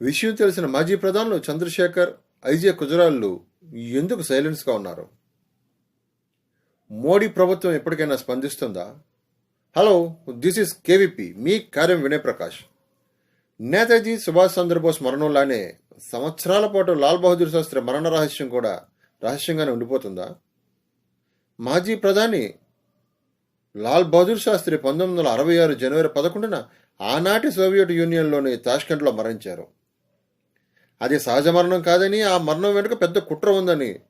విషయం తెలిసిన మాజీ ప్రధానులు చంద్రశేఖర్ ఐజే కుజరాళ్ళు ఎందుకు సైలెన్స్గా ఉన్నారు? మోడీ ప్రభుత్వం ఎప్పటికైనా స్పందిస్తుందా? హలో దిస్ ఈస్ కేవీపీ మీ కార్యం వినయ్ ప్రకాష్. నేతాజీ సుభాష్ చంద్రబోస్ మరణంలానే సంవత్సరాల పాటు లాల్ బహదూర్ శాస్త్రి మరణ రహస్యం కూడా రహస్యంగానే ఉండిపోతుందా? మాజీ ప్రధాని లాల్ బహదూర్ శాస్త్రి పంతొమ్మిది వందల అరవై ఆరు జనవరి పదకొండున ఆనాటి సోవియట్ యూనియన్లోని తాష్కెంట్లో మరణించారు. అది సహజ మరణం కాదని ఆ మరణం వెనుక పెద్ద కుట్ర ఉందని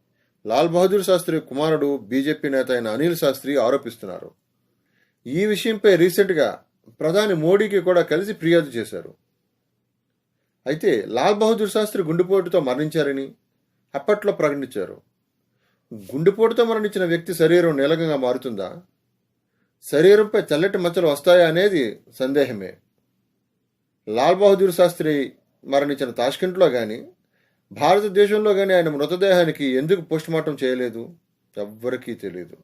లాల్ బహదూర్ శాస్త్రి కుమారుడు బీజేపీ నేత అయిన అనిల్ శాస్త్రి ఆరోపిస్తున్నారు. ఈ విషయంపై రీసెంట్గా ప్రధాని మోడీకి కూడా కలిసి ఫిర్యాదు చేశారు. అయితే లాల్ బహదూర్ శాస్త్రి గుండెపోటుతో మరణించారని అప్పట్లో ప్రకటించారు. గుండెపోటుతో మరణించిన వ్యక్తి శరీరం నీలకంగా మారుతుందా? శరీరంపై తెల్లటి మచ్చలు వస్తాయా అనేది సందేహమే. లాల్ బహదూర్ శాస్త్రి మరణించిన తాష్కెంట్లో కానీ భారతదేశంలో కానీ ఆయన మృతదేహానికి ఎందుకు పోస్ట్ మార్టం చేయలేదు? ఎవ్వరికీ తెలియదు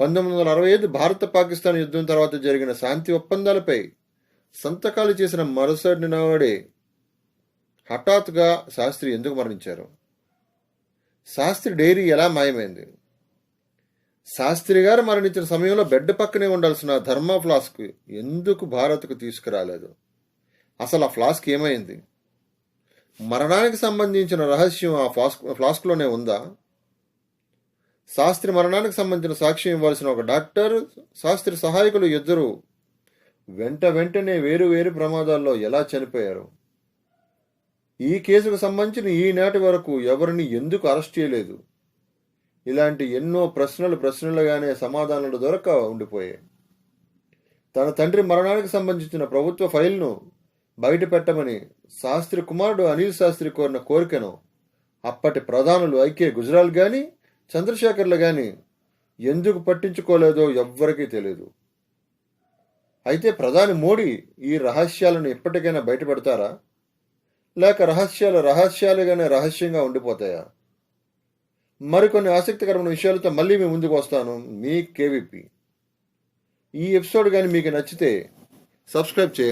పంతొమ్మిది వందల అరవై ఐదు భారత పాకిస్తాన్ యుద్ధం తర్వాత జరిగిన శాంతి ఒప్పందాలపై సంతకాలు చేసిన మరుసటి నాడే హఠాత్తుగా శాస్త్రి ఎందుకు మరణించారు? శాస్త్రి డైరీ ఎలా మాయమైంది? శాస్త్రి గారు మరణించిన సమయంలో బెడ్ పక్కనే ఉండాల్సిన ధర్మా ఫ్లాస్క్ ఎందుకు భారత్కు తీసుకురాలేదు? అసలు ఆ ఫ్లాస్క్ ఏమైంది? మరణానికి సంబంధించిన రహస్యం ఆ ఫ్లాస్క్ ఫ్లాస్క్లోనే ఉందా? శాస్త్రి మరణానికి సంబంధించిన సాక్ష్యం ఇవ్వాల్సిన ఒక డాక్టర్ శాస్త్రి సహాయకులు ఇద్దరు వెంట వెంటనే వేరు వేరు ప్రమాదాల్లో ఎలా చనిపోయారు? ఈ కేసుకు సంబంధించిన ఈనాటి వరకు ఎవరిని ఎందుకు అరెస్ట్ చేయలేదు? ఇలాంటి ఎన్నో ప్రశ్నలు ప్రశ్నలుగానే సమాధానాలు దొరక ఉండిపోయాయి. తన తండ్రి మరణానికి సంబంధించిన ప్రభుత్వ ఫైల్ను బయట పెట్టమని శాస్త్రి కుమారుడు అనిల్ శాస్త్రి కోరిన కోరికను అప్పటి ప్రధానులు ఐకే గుజరాల్ గాని చంద్రశేఖర్లు గాని ఎందుకు పట్టించుకోలేదో ఎవ్వరికీ తెలియదు అయితే ప్రధాని మోడీ ఈ రహస్యాలను ఎప్పటికైనా బయటపెడతారా? లేక రహస్యాలు రహస్యాలుగానే రహస్యంగా ఉండిపోతాయా? మరికొన్ని ఆసక్తికరమైన విషయాలతో మళ్ళీ మీ ముందుకు వస్తాను. మీ కేవీపీ. ఈ ఎపిసోడ్ కానీ మీకు నచ్చితే సబ్స్క్రైబ్ చేయండి.